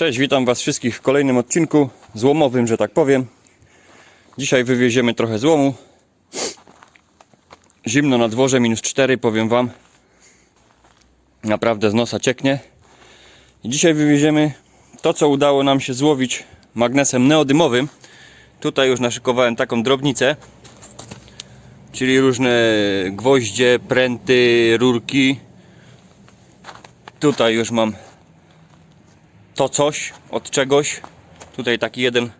Cześć, witam Was wszystkich w kolejnym odcinku złomowym, że tak powiem. Dzisiaj wywieziemy trochę złomu. Zimno na dworze, minus 4, powiem Wam. Naprawdę z nosa cieknie. Dzisiaj wywieziemy to, co udało nam się złowić magnesem neodymowym. Tutaj już naszykowałem taką drobnicę, czyli różne gwoździe, pręty, rurki. Tutaj już mam to coś od czegoś. Tutaj taki jeden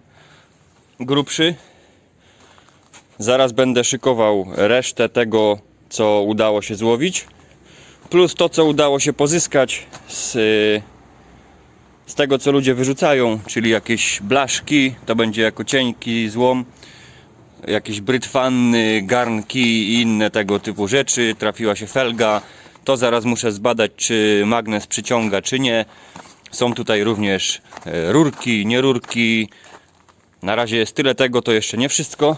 grubszy. Zaraz będę szykował resztę tego, co udało się złowić. Plus to, co udało się pozyskać z, z tego, co ludzie wyrzucają, czyli jakieś blaszki, to będzie jako cienki złom, jakieś brytwanny, garnki i inne tego typu rzeczy. Trafiła się felga. To zaraz muszę zbadać, czy magnes przyciąga, czy nie. Są tutaj również e, rurki, nie rurki. Na razie jest tyle tego, to jeszcze nie wszystko.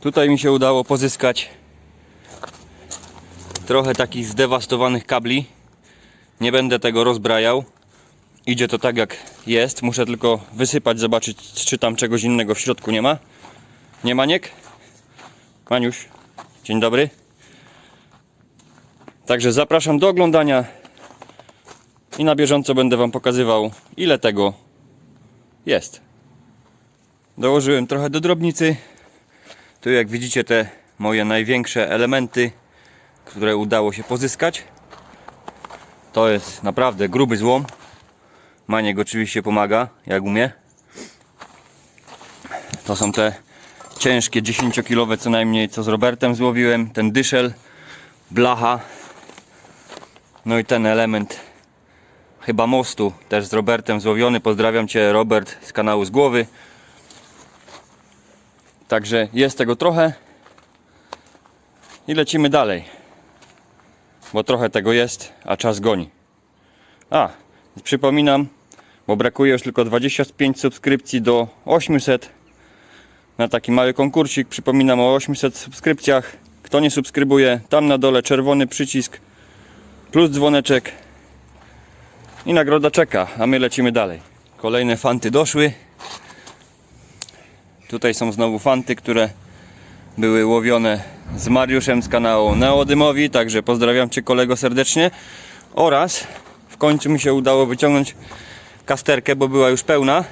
Tutaj mi się udało pozyskać trochę takich zdewastowanych kabli. Nie będę tego rozbrajał. Idzie to tak jak jest. Muszę tylko wysypać, zobaczyć czy tam czegoś innego w środku nie ma. Nie maniek? Maniuś, dzień dobry. Także zapraszam do oglądania i na bieżąco będę Wam pokazywał, ile tego jest. Dołożyłem trochę do drobnicy. Tu, jak widzicie, te moje największe elementy, które udało się pozyskać. To jest naprawdę gruby złom. Maniek oczywiście pomaga, jak umie. To są te ciężkie 10-kilowe co najmniej, co z Robertem złowiłem. Ten dyszel, blacha, no i ten element chyba mostu też z Robertem złowiony. Pozdrawiam Cię Robert z kanału z głowy. Także jest tego trochę. I lecimy dalej. Bo trochę tego jest, a czas goni. A, przypominam, bo brakuje już tylko 25 subskrypcji do 800 na taki mały konkursik. Przypominam o 800 subskrypcjach. Kto nie subskrybuje, tam na dole czerwony przycisk plus dzwoneczek i nagroda czeka, a my lecimy dalej. Kolejne fanty doszły. Tutaj są znowu fanty, które były łowione z Mariuszem z kanału Neodymowi, także pozdrawiam Cię kolego serdecznie. Oraz w końcu mi się udało wyciągnąć kasterkę, bo była już pełna.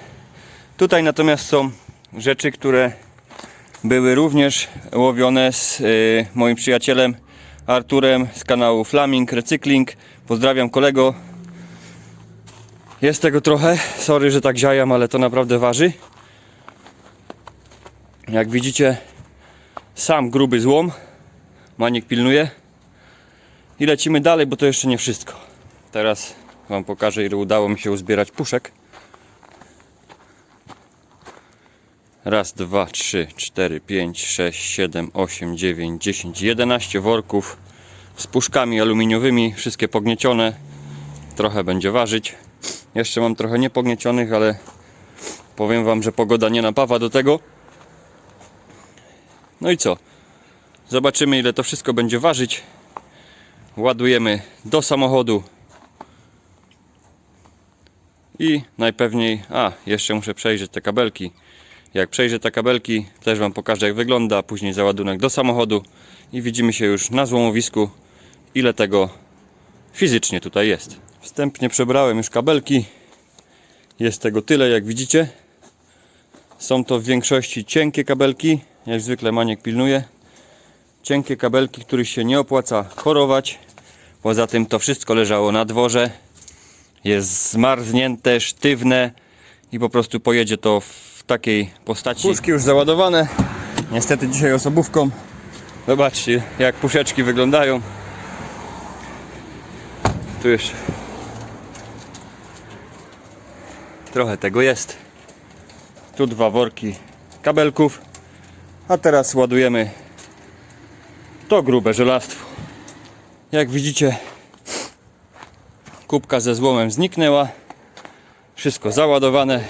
Tutaj natomiast są rzeczy, które były również łowione z y, moim przyjacielem Arturem z kanału Flaming Recykling. Pozdrawiam kolego. Jest tego trochę. Sorry, że tak ziajam, ale to naprawdę waży. Jak widzicie, sam gruby złom. Maniek pilnuje. I lecimy dalej, bo to jeszcze nie wszystko. Teraz Wam pokażę, ile udało mi się uzbierać puszek. Raz, dwa, trzy, cztery, pięć, sześć, siedem, osiem, dziewięć, dziesięć, jedenaście worków z puszkami aluminiowymi, wszystkie pogniecione. Trochę będzie ważyć. Jeszcze mam trochę niepogniecionych, ale powiem Wam, że pogoda nie napawa do tego. No i co? Zobaczymy, ile to wszystko będzie ważyć. Ładujemy do samochodu. I najpewniej, a jeszcze muszę przejrzeć te kabelki. Jak przejrzę te kabelki, też Wam pokażę jak wygląda, później załadunek do samochodu i widzimy się już na złomowisku, ile tego fizycznie tutaj jest. Wstępnie przebrałem już kabelki. Jest tego tyle, jak widzicie. Są to w większości cienkie kabelki, jak zwykle Maniek pilnuje. Cienkie kabelki, których się nie opłaca chorować. Poza tym to wszystko leżało na dworze. Jest zmarznięte, sztywne i po prostu pojedzie to takiej postaci. Puszki już załadowane. Niestety dzisiaj osobówką. Zobaczcie jak puszeczki wyglądają. Tu jeszcze trochę tego jest. Tu dwa worki kabelków. A teraz ładujemy to grube żelastwo. Jak widzicie kubka ze złomem zniknęła. Wszystko załadowane.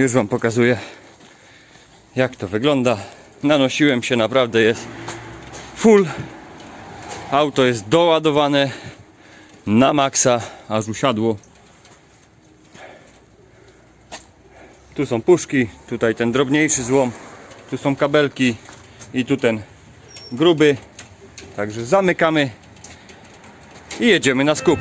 Już Wam pokazuję jak to wygląda. Nanosiłem się, naprawdę jest full. Auto jest doładowane. na maksa, aż usiadło. Tu są puszki, tutaj ten drobniejszy złom, tu są kabelki i tu ten gruby. Także zamykamy i jedziemy na skup.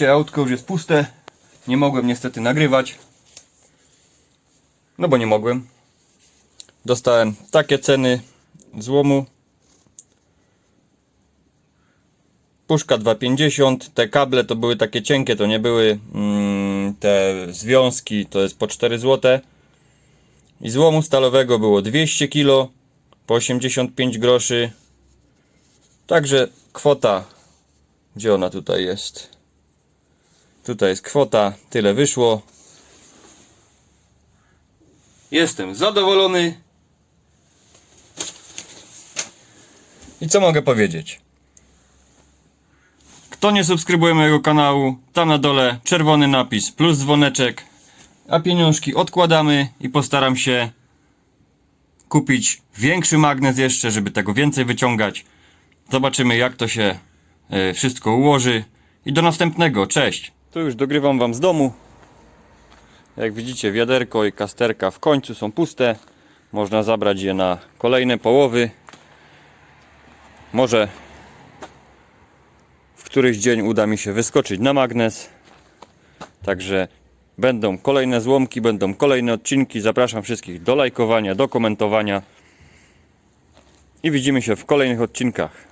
Widzicie, autko już jest puste. Nie mogłem niestety nagrywać. No bo nie mogłem. Dostałem takie ceny złomu. Puszka 2,50. Te kable to były takie cienkie, to nie były mm, te związki, to jest po 4 zł. I złomu stalowego było 200 kg po 85 groszy. Także kwota, gdzie ona tutaj jest? Tutaj jest kwota, tyle wyszło. Jestem zadowolony. I co mogę powiedzieć? Kto nie subskrybuje mojego kanału, tam na dole czerwony napis plus dzwoneczek, a pieniążki odkładamy i postaram się kupić większy magnes jeszcze, żeby tego więcej wyciągać. Zobaczymy jak to się e, wszystko ułoży. I do następnego, cześć! Tu już dogrywam Wam z domu. Jak widzicie wiaderko i kasterka w końcu są puste. Można zabrać je na kolejne połowy. Może w któryś dzień uda mi się wyskoczyć na magnes. Także będą kolejne złomki, będą kolejne odcinki. Zapraszam wszystkich do lajkowania, do komentowania. I widzimy się w kolejnych odcinkach.